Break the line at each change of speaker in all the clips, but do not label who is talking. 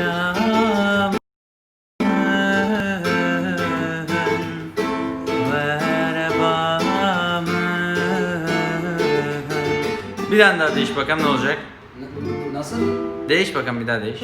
akşam Bir tane daha değiş bakalım ne olacak?
Nasıl?
Değiş bakalım bir daha değiş.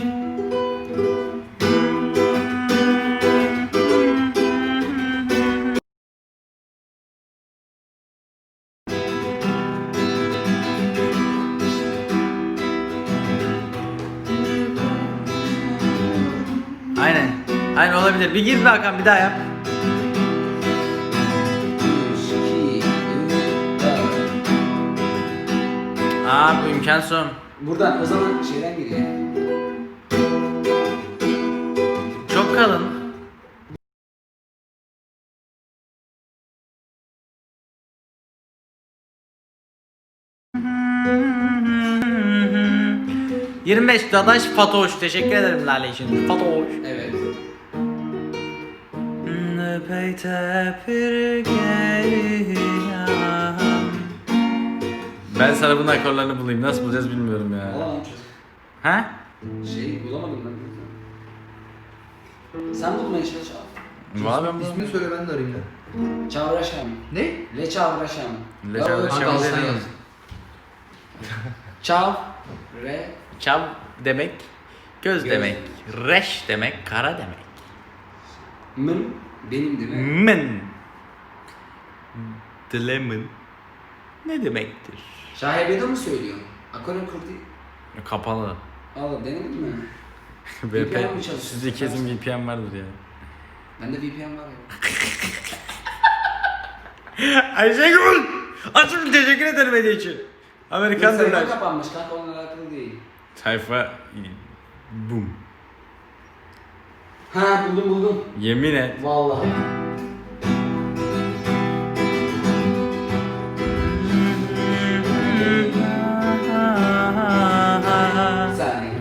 Bir gir bir Hakan bir daha yap. Aa bu imkan son.
Buradan o zaman şeyden giriyor.
Çok kalın. ...25 Dadaş Fatoş. Teşekkür ederim Lale için. Fatoş.
Evet.
Ben sana bunun akorlarını bulayım. Nasıl bulacağız bilmiyorum ya.
Olamam
Ha?
Şey bulamadım ben. Sen bulmaya çalış abi.
Var ben bu.
İsmini söyle ben de arayayım ya.
Çavraşam.
Ne?
Le çavraşam.
Le çavraşam.
Kanka al sen
dedim.
yaz.
Çav. Re.
Çam demek, göz,
Göz.
demek, reş demek, kara demek.
Mın. Benim değil mi?
Men. Dilemon. Ne demektir?
Şahibe'de mi söylüyor? Akorum kurdu.
Kapalı.
Allah denedin mi?
VPN,
mi çalışıyor?
sizde kesin VPN vardır ya.
Bende VPN var ya.
Ayşegül! Açım teşekkür ederim hediye için. Amerikan
Sayfa
döner.
kapanmış kanka onunla alakalı değil.
Sayfa... Boom.
Ha buldum buldum.
Yemin et.
Vallahi. Bir saniye.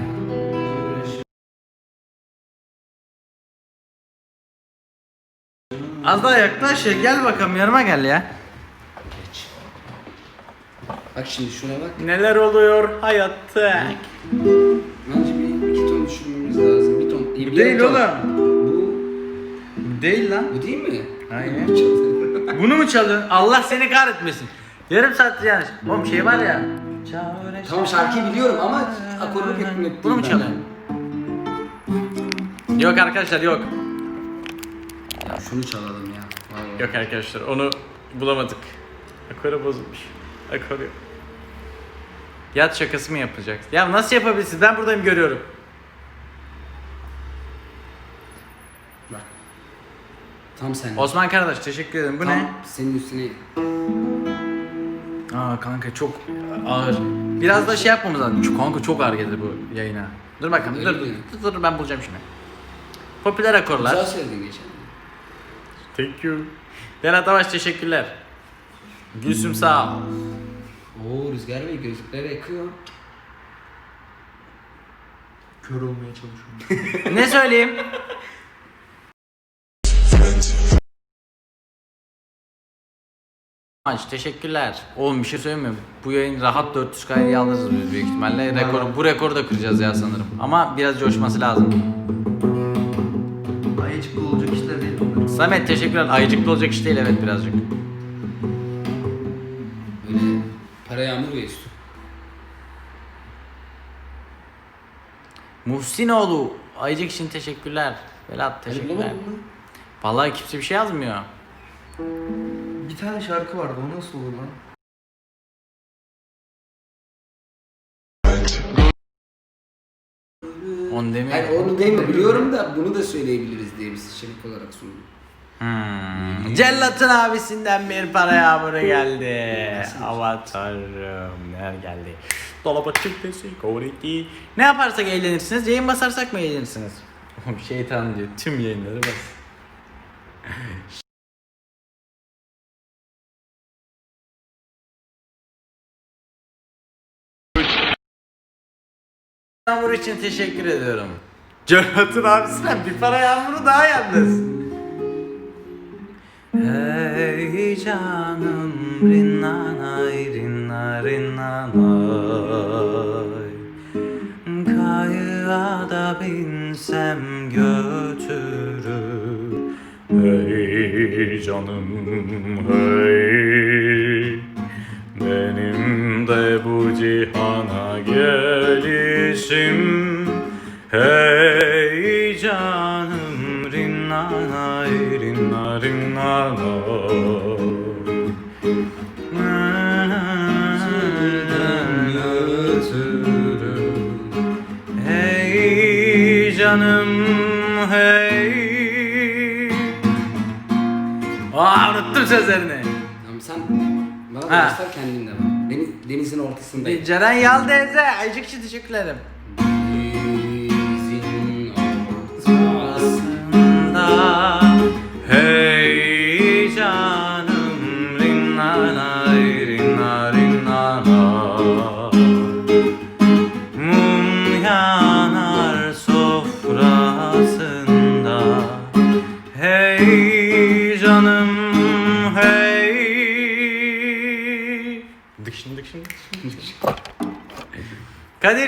Az daha yaklaş ya gel bakalım yanıma gel ya.
Bak şimdi şuna bak.
Neler oluyor hayatta?
Bence
Bu değil oğlum.
Bu,
değil lan.
bu değil mi?
Aynen. Bunu mu çalıyorsun? Allah seni kahretmesin. Yarım saat yanlış. Oğlum şey var ya.
tamam şarkıyı biliyorum ama akorunu pek net
Bunu mu çalıyorsun? Yok arkadaşlar yok.
Ya şunu çalalım ya. Vallahi.
Yok arkadaşlar onu bulamadık. Akoru bozulmuş. Akor yok. Yat şakası mı yapacaksın? Ya nasıl yapabilirsiniz? Ben buradayım görüyorum.
Tam sen.
Osman Karadaş teşekkür ederim. Bu
Tam
ne?
senin üstüne.
Aa kanka çok ağır. Biraz da şey yapmamız lazım. Çok, kanka çok ağır gelir bu yayına. Dur bakalım.
Öyle
Dur,
mi?
dur, dur ben bulacağım şimdi. Popüler
Güzel
akorlar.
söyledin geçen.
Thank you. Berat Avaş teşekkürler. Gülsüm sağ ol.
Oo Rüzgar Bey gözlükleri yakıyor.
Kör olmaya çalışıyorum.
ne söyleyeyim? Maç teşekkürler. Oğlum bir şey söyleyeyim mi? Bu yayın rahat 400K'yı alırız biz büyük ihtimalle. Rekoru, bu rekoru da kıracağız ya sanırım. Ama biraz coşması lazım.
Ayıcıklı olacak işler değil bunlar.
Samet teşekkürler. Ayıcıklı olacak iş değil evet birazcık.
Öyle para yağmur ve üstü.
Muhsinoğlu. Ayıcık için teşekkürler. Velat
Hani
teşekkürler. Vallahi kimse bir şey yazmıyor.
Bir tane şarkı vardı o nasıl olur lan?
Onu demiyor.
Hayır onu değil mi biliyorum da bunu da söyleyebiliriz diye bir seçenek olarak sundum.
Hmm. Cellat'ın abisinden bir para yağmuru geldi. Avatarım neler geldi. Dolaba çıktısı koriti. Ne yaparsak eğlenirsiniz, yayın basarsak mı eğlenirsiniz? Şeytan diyor tüm yayınları bas. Yağmur için teşekkür ediyorum. Cellat'ın abisinden bir para yağmuru daha yalnız. Hey canım rinnanay rinna rinnanay Kayığa da bin dinsem götürür Hey canım hey Benim de bu cihana gelişim Hey canım rinnana rinna rinnana Hey canım hey Aa unuttum sözlerini.
Tamam sen bana
Ha.
göster kendin de bak. Deniz, denizin ortasındayım.
Ceren Yal teyze, Aycık için teşekkür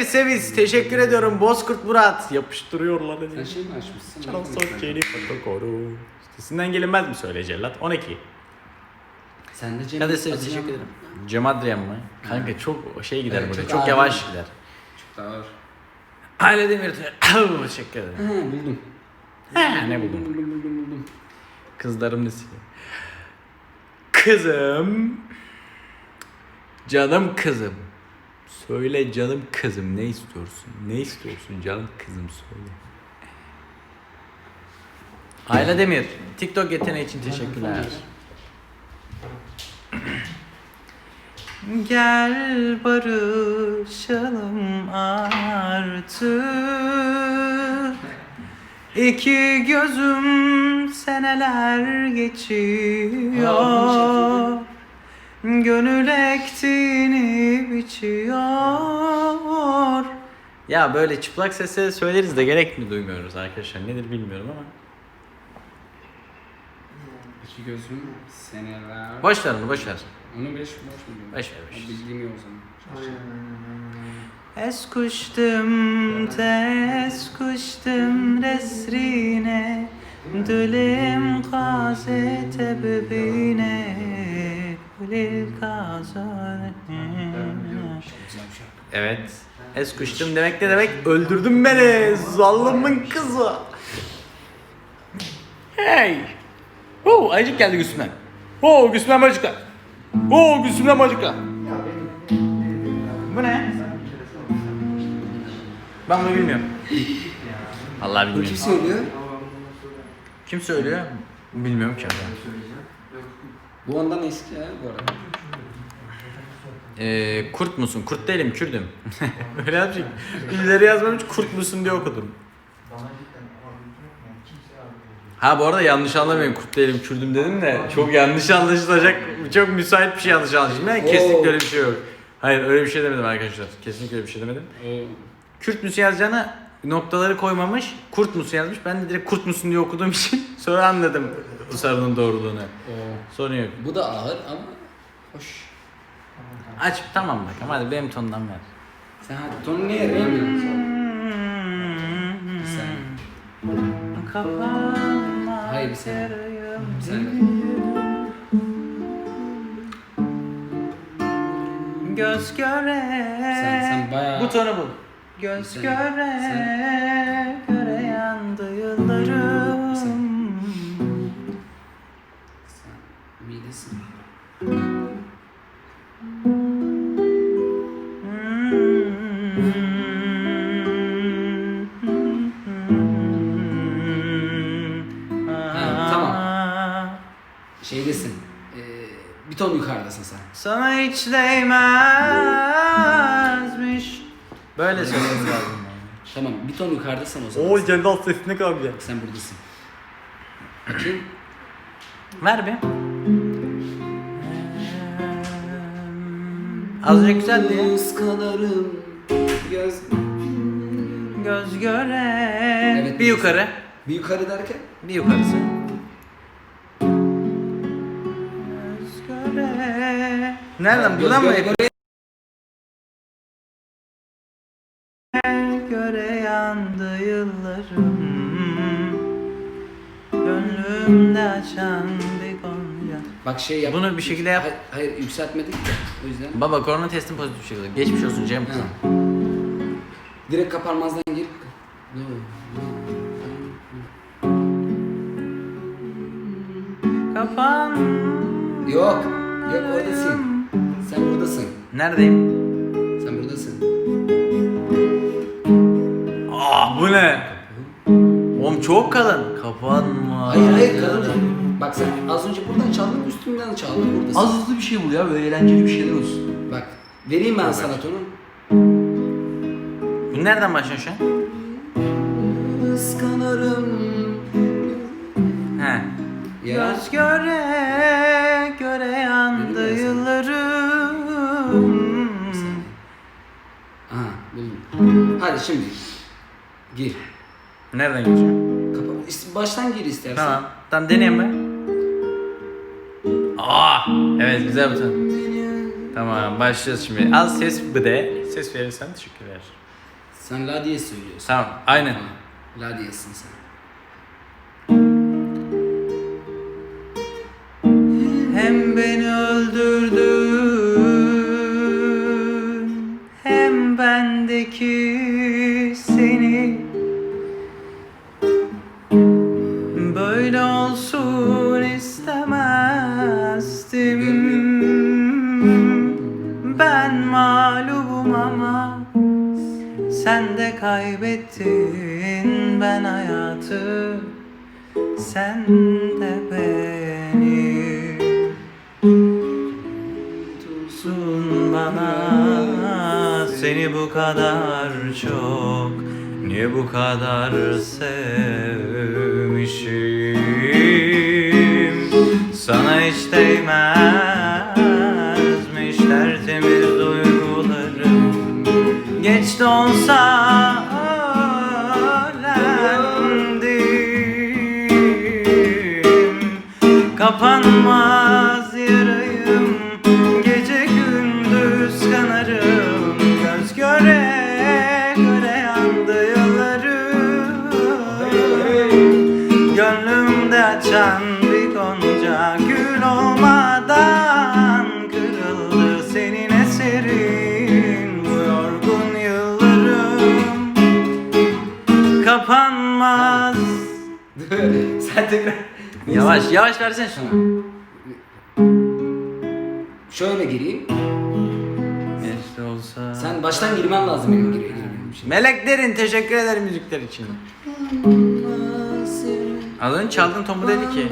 Seviz teşekkür ediyorum Bozkurt Murat yapıştırıyorlar
Sen şey mi açmışsın?
Çalan Sokeli Fotokoru. Sitesinden gelinmez mi söyle Cellat? 12.
Sen de Cem
Kadir Seviz
Adrian-
teşekkür ederim. Cem Adrian mı? Kanka çok şey gider
Evet,
burada.
çok
Çok,
ağır
yavaş gider.
Çok da ağır.
Aile Demir teşekkür ederim.
Ha buldum.
Ha, ne buldun?
Buldum buldum buldum.
Kızlarım nesi? Kızım. Canım kızım. Söyle canım kızım ne istiyorsun? Ne istiyorsun canım kızım söyle. Ayla Demir, TikTok yeteneği için teşekkürler. Gel barışalım artık İki gözüm seneler geçiyor Gönül ektiğini biçiyor Ya böyle çıplak sesle söyleriz de gerek mi duymuyoruz arkadaşlar nedir bilmiyorum ama
İki gözüm seneler.
Boş ver onu boş ver
Onu beş boş mu diyorum?
Boş ver, boş ver.
Bildiğim yok o zaman.
Es kuştum tez kuştum resrine Dilim gazete kazane Evet. Es kuştum demek ne demek? Öldürdün beni. Zalımın kızı. Hey. Oo, ayıcık geldi Gülsüm'den. Oo, Gülsüm'den bacıklar. Oo, Gülsüm'den bacıklar. Bu ne? Ben bunu bilmiyorum. Allah bilmiyorum.
kim söylüyor?
Kim söylüyor? Bilmiyorum ki.
Bu ondan eski ya bu arada.
Ee, kurt musun? Kurt değilim, Kürdüm. Öyle yapacak. Ünlüleri yazmamış, kurt musun diye okudum. Ha bu arada yanlış anlamayın, kurt değilim, Kürdüm dedim de çok yanlış anlaşılacak, çok müsait bir şey yanlış anlaşıldı. Yani kesinlikle öyle bir şey yok. Hayır öyle bir şey demedim arkadaşlar. Kesinlikle öyle bir şey demedim. Kürt müsün yazacağına noktaları koymamış, kurt musun yazmış. Ben de direkt kurt musun diye okuduğum için sonra anladım bu sorunun doğruluğunu. Sorun yok.
Bu da ağır ama hoş.
Aç tamam bakalım hadi benim tondan ver.
Sen hadi tonu niye arayamıyorsun? Sen. Hayır, bir
yarayım.
Sen
Göz göre.
Sen- sen bayağı-
Bu tonu bul. Göz
Sen-
göre.
sen-
Göre yandı yıllarım.
Sen- sen midesin. Ha, tamam. Şeydesin. Ee, bir ton yukarıdasın sen.
Sana hiç değmezmiş. Böyle söylememiz lazım.
Tamam bir ton yukarıdasın o zaman.
Oo Celal sesi ne kadar güzel.
Sen buradasın. Bakayım.
Ver bir. Az önce güzeldi.
Kıskanırım göz...
Göz göre.
Evet,
bir yukarı.
Bir yukarı derken?
Bir yukarısı. Nereden? Buradan mı?
göre-
Bir gonca
Bak şey yap.
Bunu bir şekilde yap.
Hayır, hayır yükseltmedik de o yüzden.
Baba korona testin pozitif çıktı. Geçmiş olsun Cem kızım.
Ha. Direkt kaparmazdan gir.
Kafan
Yok. Yok oradasın. Sen buradasın.
Neredeyim?
Sen buradasın.
Aa bu ne? Oğlum çok kalın. Kapanma.
Hayır hayır kalın. Bak sen az önce buradan çaldın üstümden çaldın buradasın.
Az hızlı bir şey bul ya böyle eğlenceli bir şeyler olsun.
Bak vereyim ben sana tonu.
Bu nereden başlıyor şu an?
Kıskanırım.
He.
Ya.
Göz göre göre yandı yıllarım.
Aha buldum. Hadi şimdi. Gir.
Nereden gireceğim?
Baştan gir istersen.
Tamam. Tamam deneyeyim ben. Aa, evet güzel bir ton. Tamam başlıyoruz şimdi. Az ses bir de. Ses verirsen teşekkürler.
Sen la diye söylüyorsun.
Tamam aynen.
La diyesin sen.
Sen de kaybettin ben hayatı. Sen de beni. Tutsun bana. Seni bu kadar çok Niye bu kadar sevmişim? Sana hiç değmezmiş Geç de versene şunu
Tamam. Şöyle gireyim.
İşte olsa
Sen baştan girmen lazım benim giriyor girmem için.
Meleklerin teşekkür ederim müzikler için Az önce çaldığın tomu dedi ki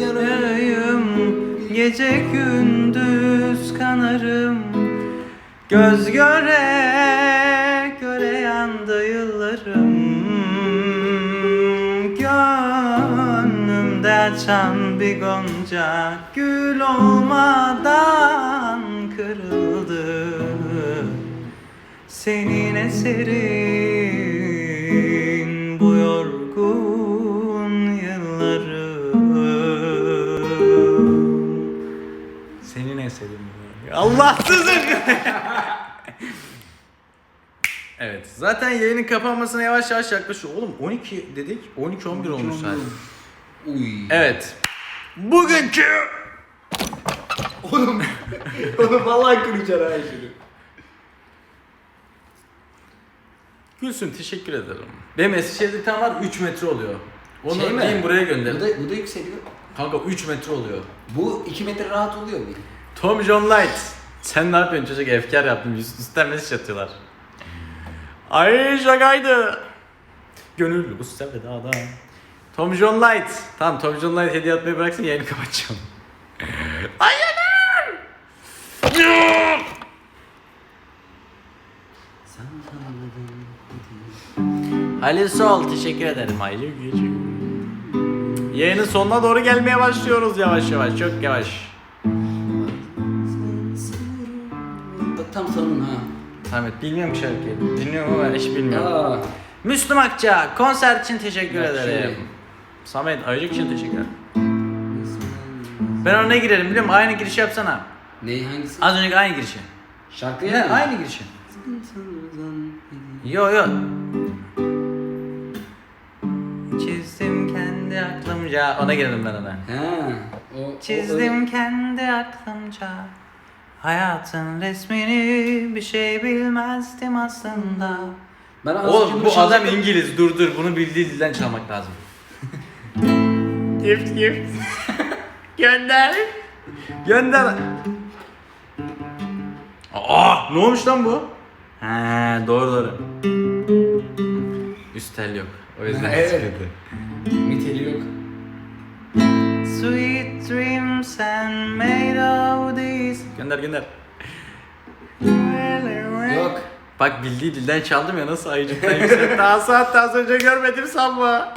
Yarayım gece gündüz kanarım Göz göre açan bir gonca Gül olmadan kırıldı. Senin eserin bu yorgun yıllarım Senin eserin bu Allahsızım Evet zaten yayının kapanmasına yavaş yavaş yaklaşıyor. Oğlum 12 dedik 12-11 olmuş saat
Uy.
Evet Bugünkü
Oğlum. Oğlum vallahi kıracaksın ha şunu.
Gülsün teşekkür ederim. Benim Eskişehir'de bir tane var 3 metre oluyor. Onu
Şey mi?
diyeyim buraya
Bu
gönder.
da, bu da yükseliyor.
Kanka 3 metre oluyor.
Bu 2 metre rahat oluyor mu?
Tom John Light. Sen ne yapıyorsun çocuk efkar yaptım. Üst- Üstten mesaj atıyorlar. Ay şakaydı. Gönüllü bu sevdada. Tom John Light. Tamam Tom John Light hediye atmayı bıraksın yayını kapatacağım. Hayır.
Tanıdın.
Ali Sol teşekkür ederim. Hayırlı gece. Yayının sonuna doğru gelmeye başlıyoruz yavaş yavaş. Çok yavaş.
Bak tam sonun ha.
Samet bilmiyorum şarkıyı. Dinliyorum ama hiç bilmiyorum.
Aa.
Müslüm Akça konser için teşekkür
Bak
ederim.
şöyle.
Samet Ayıcık için teşekkürler. Ben ona girelim biliyor musun? Aynı girişi yapsana.
Neyi hangisi?
Az önceki aynı girişi.
Şarkıya
Ne?
mı?
Aynı girişi. Yo yo. Çizdim kendi aklımca. Ona girelim ben ona.
Ha. O, o-
Çizdim kendi aklımca. Hayatın resmini bir şey bilmezdim aslında.
Ben az
Oğlum
önce
bu adam İngiliz. Dur dur bunu bildiği dilden çalmak lazım. Gift gift. Gönder. Gönder. Aa ne olmuş lan bu? He doğru doğru. Üstel yok. O yüzden
Evet.
sıkıntı.
Miteli yok.
Sweet dreams and made of these. Gönder gönder.
Yok.
Bak bildiği dilden çaldım ya nasıl ayıcıktan yüksek. Daha saat az önce görmedim sanma.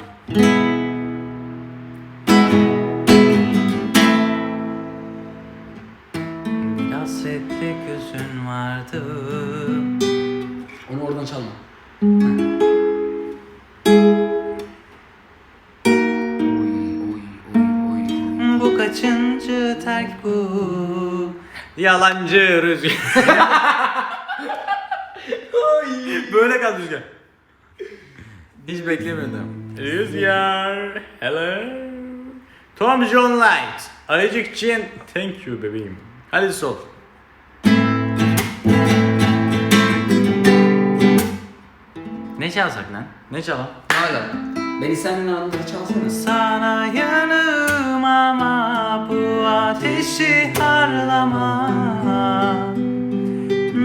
Vardı.
Onu oradan çalma. Oy oy oy oy.
Bu kaçıncı terk bu? Yalancı rüzgar. Böyle kaldı rüzgar. Hiç beklemiyordum. Rüzgar. Hello. Tom John Light. Ayıcık için thank you bebeğim. Hadi sol. Ne çalsak lan? Ne çalalım?
Hala. Beni seninle anında çalsana.
Sana yanım ama bu ateşi harlama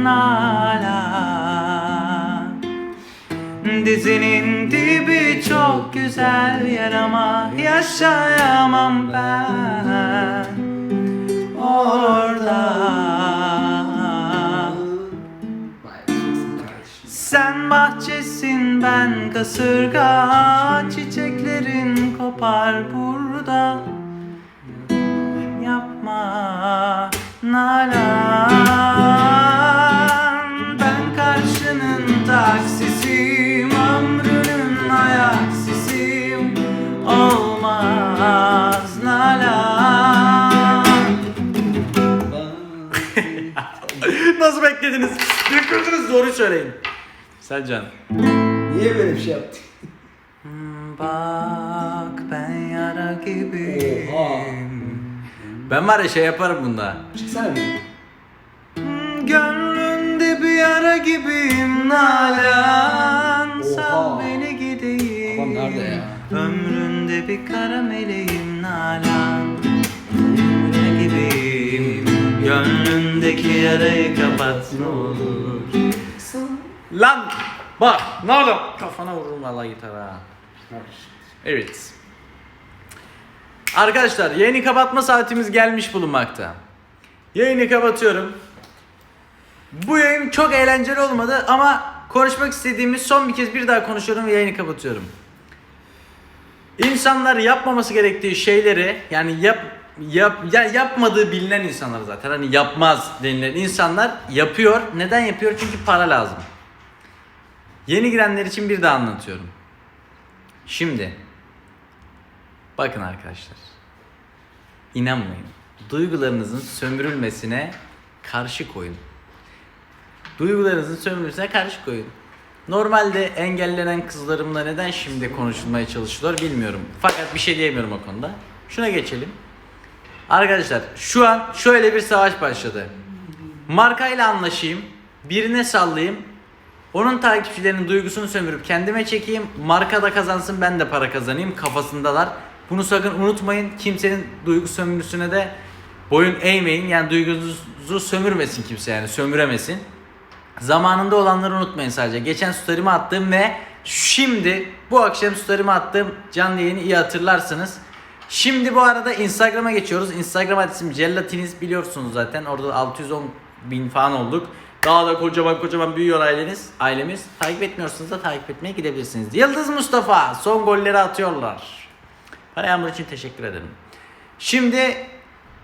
Nalan Dizinin dibi çok güzel yer ama yaşayamam ben orada bahçesin ben kasırga Çiçeklerin kopar burada Yapma Nalan Ben karşının taksisiyim Ömrünün ayaksisiyim Olmaz Nalan Nasıl beklediniz? Döküldünüz doğru söyleyin. Selcan.
Niye böyle bir şey yaptın?
Hmm, Bak ben yara gibiyim.
Oha.
Ben var ya şey yaparım bunda.
Çıksana bir.
Hmm, Gönlünde bir yara gibiyim Nalan. Sal
Oha.
beni gideyim.
Babam nerede ya?
Ömründe bir kara meleğim Nalan. Ne gibiyim. Gönlündeki yarayı kapat ne olur. Lan bak ne oldu? Kafana vururum vallahi gitara. Evet. Arkadaşlar yayını kapatma saatimiz gelmiş bulunmakta. Yayını kapatıyorum. Bu yayın çok eğlenceli olmadı ama konuşmak istediğimiz son bir kez bir daha konuşuyorum ve yayını kapatıyorum. İnsanlar yapmaması gerektiği şeyleri yani yap yap ya yapmadığı bilinen insanlar zaten hani yapmaz denilen insanlar yapıyor. Neden yapıyor? Çünkü para lazım. Yeni girenler için bir daha anlatıyorum. Şimdi bakın arkadaşlar. İnanmayın. Duygularınızın sömürülmesine karşı koyun. Duygularınızın sömürülmesine karşı koyun. Normalde engellenen kızlarımla neden şimdi konuşulmaya çalışılıyor bilmiyorum. Fakat bir şey diyemiyorum o konuda. Şuna geçelim. Arkadaşlar şu an şöyle bir savaş başladı. Markayla anlaşayım. Birine sallayayım. Onun takipçilerinin duygusunu sömürüp kendime çekeyim. Marka da kazansın ben de para kazanayım kafasındalar. Bunu sakın unutmayın. Kimsenin duygu sömürüsüne de boyun eğmeyin. Yani duygunuzu sömürmesin kimse yani sömüremesin. Zamanında olanları unutmayın sadece. Geçen story'imi attım ve şimdi bu akşam story'imi attığım canlı yayını iyi hatırlarsınız. Şimdi bu arada Instagram'a geçiyoruz. Instagram adresim Cellatiniz biliyorsunuz zaten. Orada 610 bin falan olduk. Daha da kocaman kocaman büyüyor aileniz, ailemiz. Takip etmiyorsanız da takip etmeye gidebilirsiniz. Yıldız Mustafa son golleri atıyorlar. Para Yağmur için teşekkür ederim. Şimdi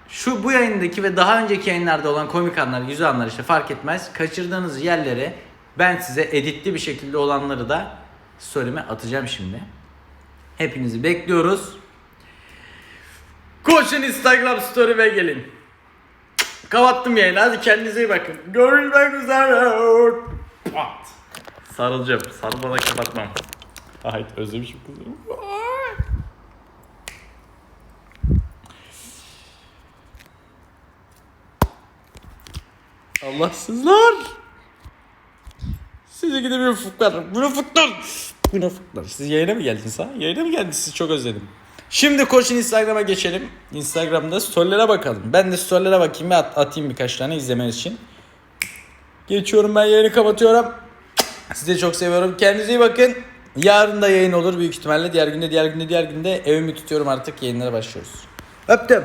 şu bu yayındaki ve daha önceki yayınlarda olan komik anlar, yüzü anlar işte fark etmez. Kaçırdığınız yerleri ben size editli bir şekilde olanları da story'me atacağım şimdi. Hepinizi bekliyoruz. Koşun Instagram story'me gelin. Kapattım yayını. Hadi kendinize iyi bakın. Görüşmek üzere. Pat. Sarılacağım. Sarılmadan kapatmam. Ay özlemişim kızım. Allahsızlar. Size gidip münafıklar. Münafıklar. Münafıklar. Siz yayına mı geldiniz ha? Yayına mı geldiniz? Sizi çok özledim. Şimdi koşun Instagram'a geçelim. Instagram'da storylere bakalım. Ben de storylere bakayım ve at- atayım birkaç tane izlemeniz için. Geçiyorum ben yayını kapatıyorum. Sizi çok seviyorum. Kendinize iyi bakın. Yarın da yayın olur büyük ihtimalle. Diğer günde, diğer günde, diğer günde evimi tutuyorum artık. Yayınlara başlıyoruz. Öptüm.